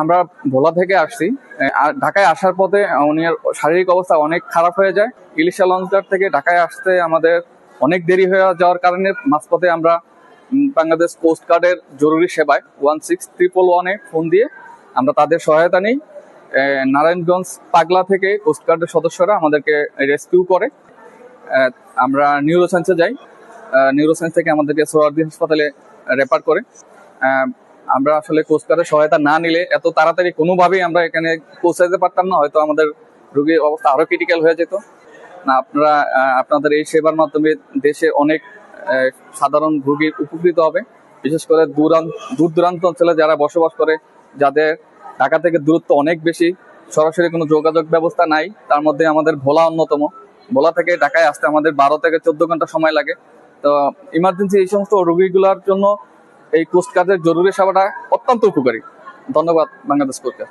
আমরা ভোলা থেকে আসছি। ঢাকায় আসার পথে উনির শারীরিক অবস্থা অনেক খারাপ হয়ে যায়। ইলিশা লঞ্চঘাট থেকে ঢাকায় আসতে আমাদের অনেক দেরি হয়ে যাওয়ার কারণে মাঝপথে আমরা বাংলাদেশ কোস্ট গার্ডের জরুরি সেবায় ওয়ান সিক্স ট্রিপল ওয়ানে ফোন দিয়ে আমরা তাদের সহায়তা নিই। নারায়ণগঞ্জ পাগলা থেকে কোস্ট গার্ডের সদস্যরা আমাদেরকে রেস্কিউ করে। আমরা নিউরোসায়েন্সে যাই। নিউরোসায়েন্স থেকে আমাদেরকে সোহার্দি হাসপাতালে রেফার করে। আমরা আসলে কোস্টগার্ডের সহায়তা না নিলে এত তাড়াতাড়ি কোনোভাবেই আমরা এখানে পৌঁছাতে পারতাম না, হয়তো আমাদের রোগীর অবস্থা আরও ক্রিটিক্যাল হয়ে যেত। না, আপনারা আপনাদের এই সেবার মাধ্যমে দেশে অনেক সাধারণ রোগী উপকৃত হবে। বিশেষ করে দূর দূরান্ত অঞ্চলে যারা বসবাস করে, যাদের ঢাকা থেকে দূরত্ব অনেক বেশি, সরাসরি কোনো যোগাযোগ ব্যবস্থা নাই, তার মধ্যে আমাদের ভোলা অন্যতম। ভোলা থেকে ঢাকায় আসতে আমাদের বারো থেকে চোদ্দ ঘণ্টা সময় লাগে। তো ইমার্জেন্সি এই সমস্ত রোগীগুলোর জন্য এই কোস্ট গার্ডের জরুরি সেবাটা অত্যন্ত উপকারী। ধন্যবাদ বাংলাদেশ গার্ড